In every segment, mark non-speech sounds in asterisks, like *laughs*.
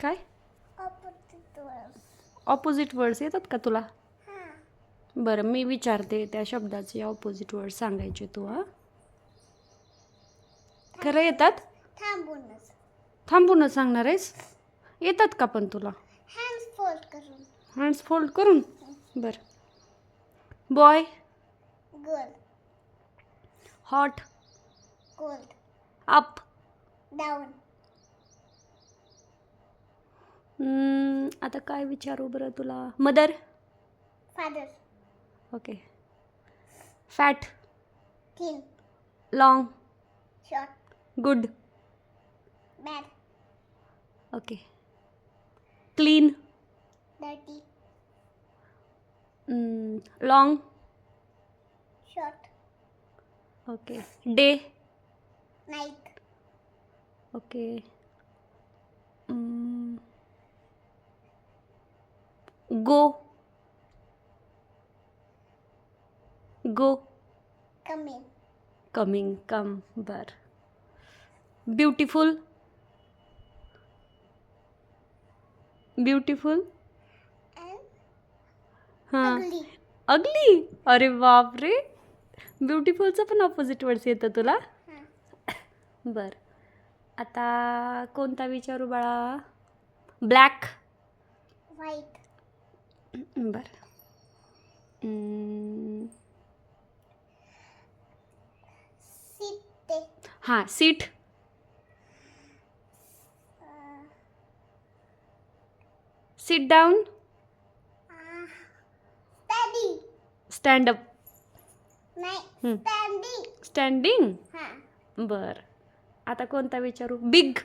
काय. Opposite words येतात का तुला? हां. बरं मी विचारते त्या शब्दाचे ऑपोजिट वर्ड सांगायचे तू हा? खरं येतात? थांबूनच. थांबूनच सांगणार आहेस? येतात का पण तुला? हँड्स फोल्ड करून. हँड्स फोल्ड करून? बरं. Boy girl hot cold up down आता काय विचारू बरं तुला? Mother father okay fat thin long short good bad okay clean dirty long short okay day night okay go. Go. Coming coming come बर. Beautiful beautiful हां. अगली अरे बापरे. ब्युटिफुलचं पण ऑपोजिट वर्ड्स येतं तुला. बर. आता कोणता विचारू बाळा? ब्लॅक व्हाईट बर हां sit sit down study stand up. Standing बर. आता कोणता विचारू? बिग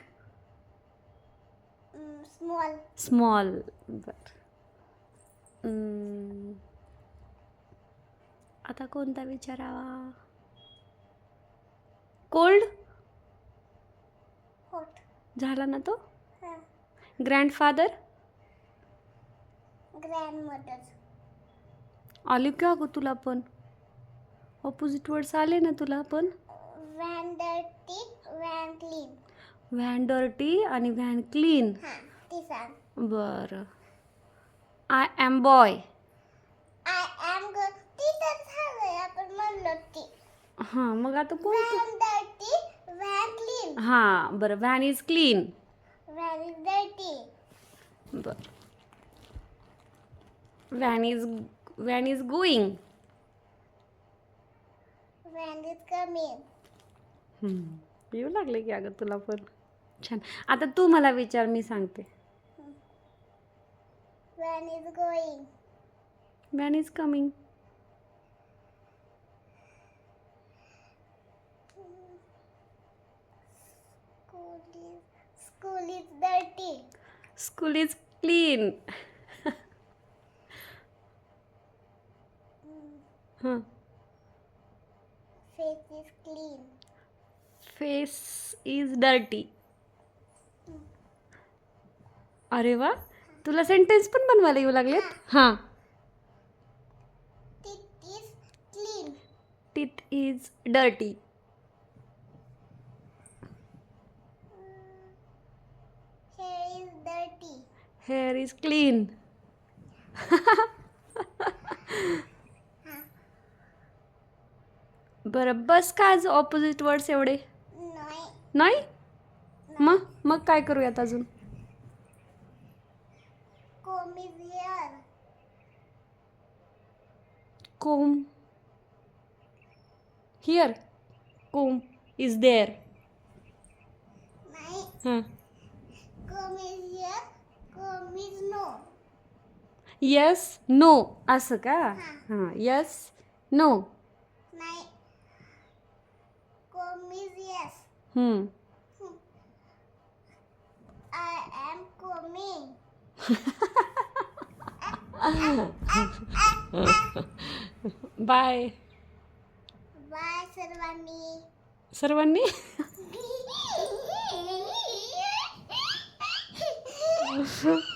स्मॉल स्मॉल बर. आता कोणता विचारावा? कोल्ड हॉट झाला ना तो? हां. ग्रँडफादर ग्रँडमदर आले का गं तुला पण? ऑपोजिट वर्ड्स आले ना तुला पण? Van dirty van clean van dirty आणि व्हॅन क्लीन हां ती सांग बरं. I am boy I am ती तर झालंय आपण म्हणलो ती हां मग आता कोणतं व्हॅन डर्टी व्हॅन क्लीन हां बरं van is clean van is dirty बर. Van is van is going van is coming येऊ लागले की अगं तुला पण. छान. आता तू मला विचार मी सांगते. van is going van is coming school is school is dirty school is clean हां face is clean face is dirty अरे वा तुला सेंटेन्स पण बनवायला येऊ लागलेत? हां. Teeth is clean teeth is dirty hair is dirty hair is clean बरं बस का आज ऑपोजिट वर्ड्स एवढे? नाही. नाही? मग? मग काय करूयात अजून? Come is here come here come is there नाही हां come is here come is no yes no असं का हां यस नो नाही come is yes hmm. I am coming *laughs* *laughs* Bye. Bye सर्वांनी. सर्वांनी? *laughs*